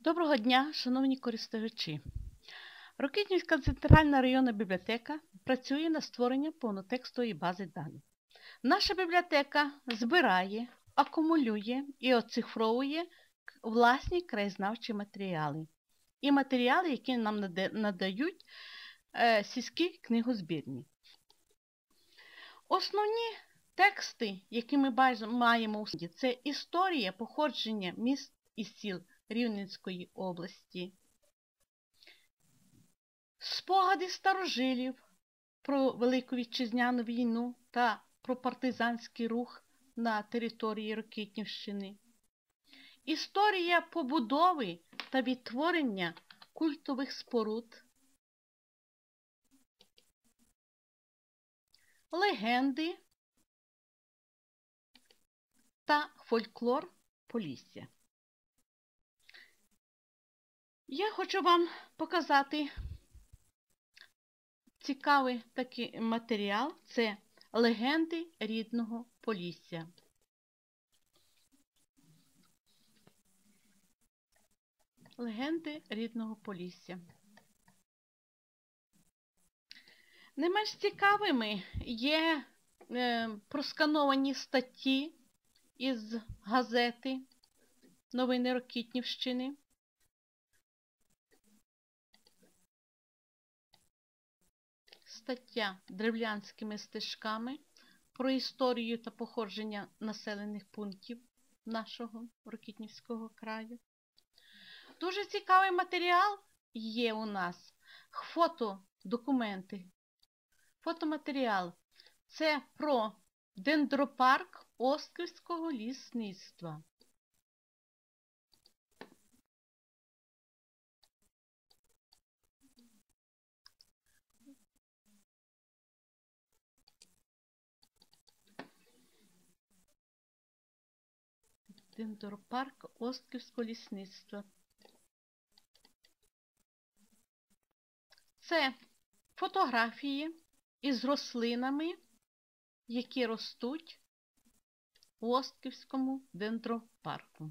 Доброго дня, шановні користувачі! Рокитнівська центральна районна бібліотека працює над створенням повнотекстової бази даних. Наша бібліотека збирає, акумулює і оцифровує власні краєзнавчі матеріали і матеріали, які нам надають е, сільські книгозбірні. Основні тексти, які ми маємо у суді, це історія походження міст і сіл Рівненської області, спогади старожилів про Велику Вітчизняну війну та про партизанський рух на території Рокитнівщини, історія побудови та відтворення культових споруд, легенди та фольклор Полісся. Я хочу вам показати цікавий такий матеріал це легенди рідного Полісся. Легенди рідного Полісся. Не менш цікавими є е, проскановані статті із газети Новини Рокітнівщини. Стаття древлянськими стежками про історію та походження населених пунктів нашого Рокітнівського краю. Дуже цікавий матеріал є у нас. Фотодокументи. Фотоматеріал. Це про дендропарк Осківського лісництва. Дендропарк Остківського лісництва. Це фотографії із рослинами, які ростуть у Остківському дендропарку.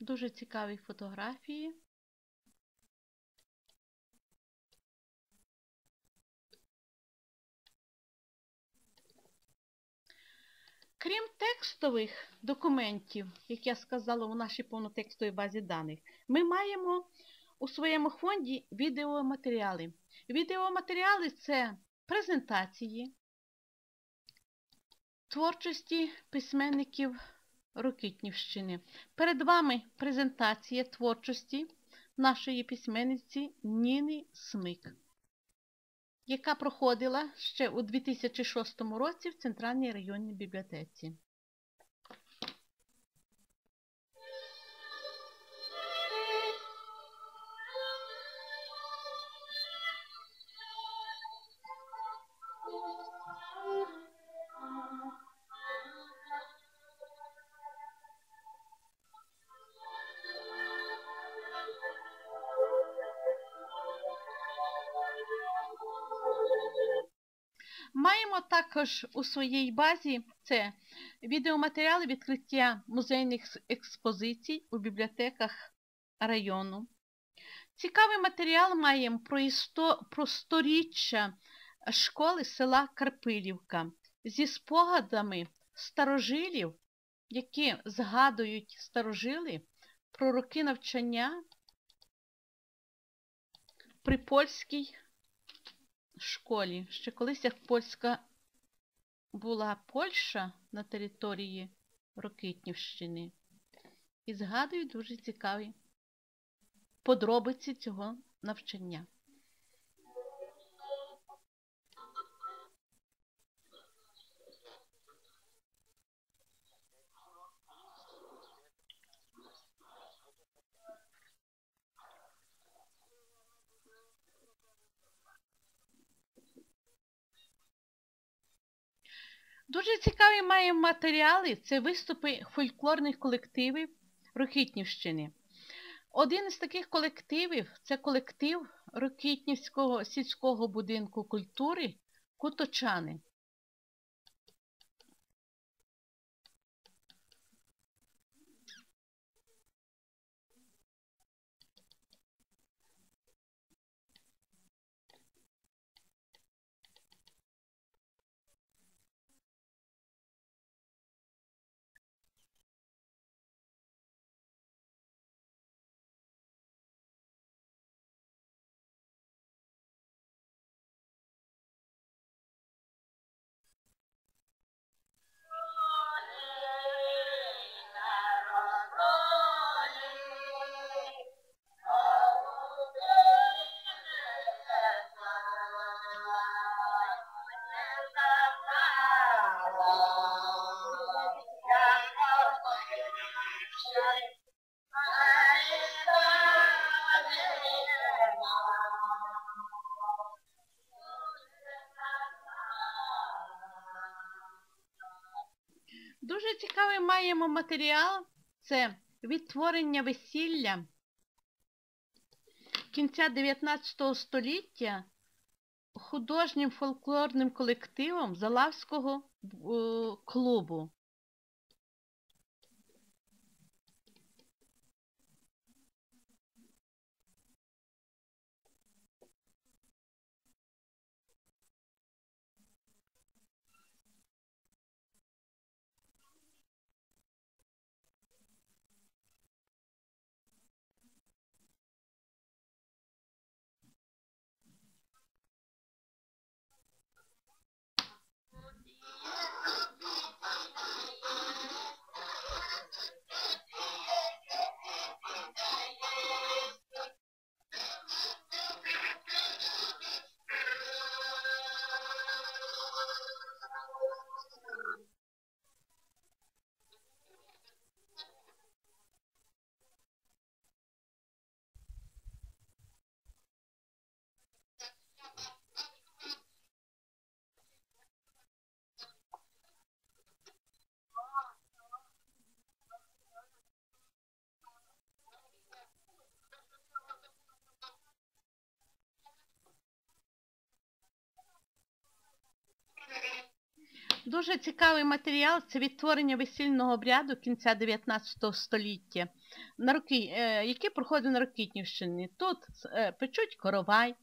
Дуже цікаві фотографії. Крім текстових документів, як я сказала у нашій повнотекстовій базі даних, ми маємо у своєму фонді відеоматеріали. Відеоматеріали це презентації творчості письменників Рокитнівщини. Перед вами презентація творчості нашої письменниці Ніни Смик яка проходила ще у 2006 році в Центральній районній бібліотеці. Маємо також у своїй базі це відеоматеріали відкриття музейних експозицій у бібліотеках району. Цікавий матеріал маємо про, істо... про сторіччя школи села Карпилівка зі спогадами старожилів, які згадують старожили про роки навчання при польській школі. Ще колись як польська була Польща на території Рокитнівщини. І згадую дуже цікаві подробиці цього навчання. Дуже цікаві маємо матеріали це виступи фольклорних колективів Рокітнівщини. Один із таких колективів це колектив Рокітнівського сільського будинку культури Куточани. Дуже цікавий маємо матеріал. Це відтворення весілля кінця 19 століття художнім фольклорним колективом Залавського е, клубу. Дуже цікавий матеріал це відтворення весільного обряду кінця 19 століття, на Руки, е, який проходить на Рокітнівщині. Тут е, печуть коровай,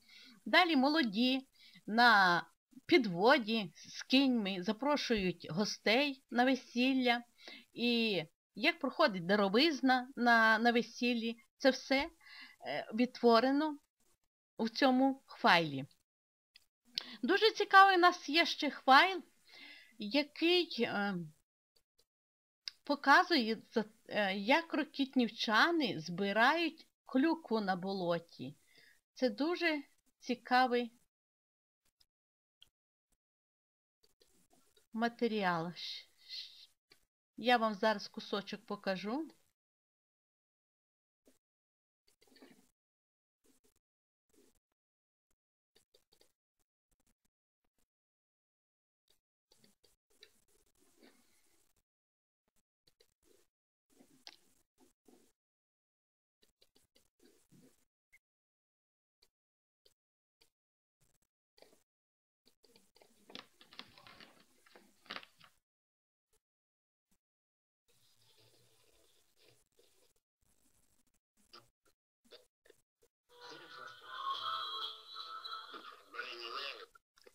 далі молоді на підводі з кіньми запрошують гостей на весілля. І як проходить даровизна на, на весіллі, це все е, відтворено у цьому хвайлі. Дуже цікавий у нас є ще хвайл який е, показує, е, як рокітнівчани збирають клюкву на болоті. Це дуже цікавий матеріал. Я вам зараз кусочок покажу.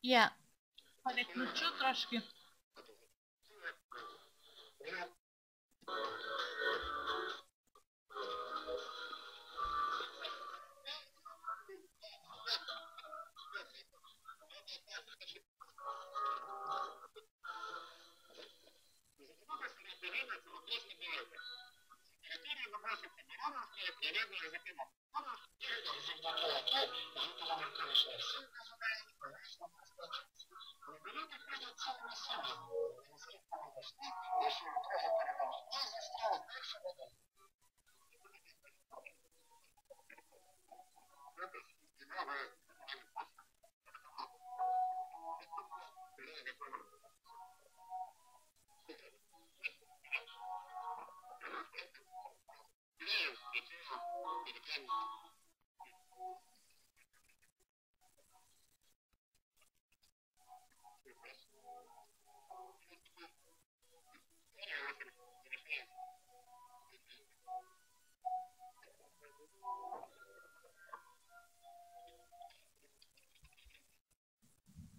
Я переключу трошки.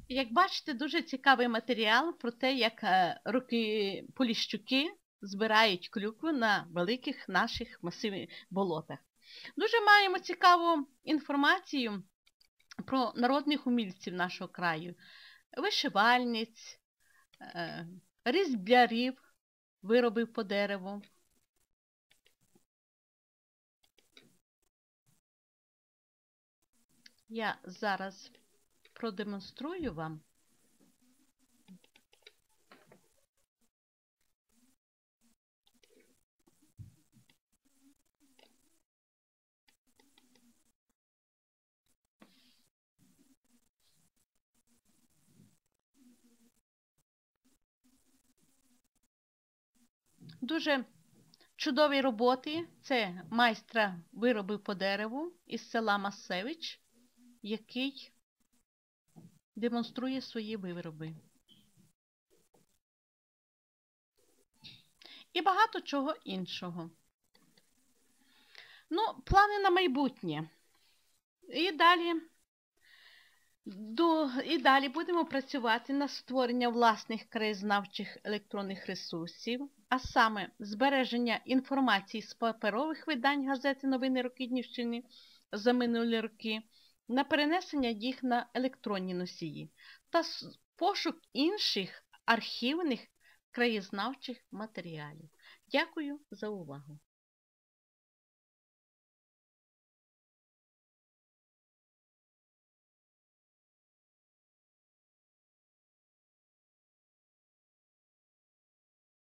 Як бачите, дуже цікавий матеріал про те, як е, руки поліщуки збирають клюкву на великих наших масивних болотах. Дуже маємо цікаву інформацію про народних умільців нашого краю, вишивальниць, е, різблярів, виробів по дереву. Я зараз продемонструю вам. дуже чудові роботи. Це майстра виробив по дереву із села Масевич, який демонструє свої вироби. І багато чого іншого. Ну, плани на майбутнє. І далі до, І далі будемо працювати над створенням власних краєзнавчих електронних ресурсів, а саме збереження інформації з паперових видань газети Новини Рокітнівщини за минулі роки, на перенесення їх на електронні носії та пошук інших архівних краєзнавчих матеріалів. Дякую за увагу!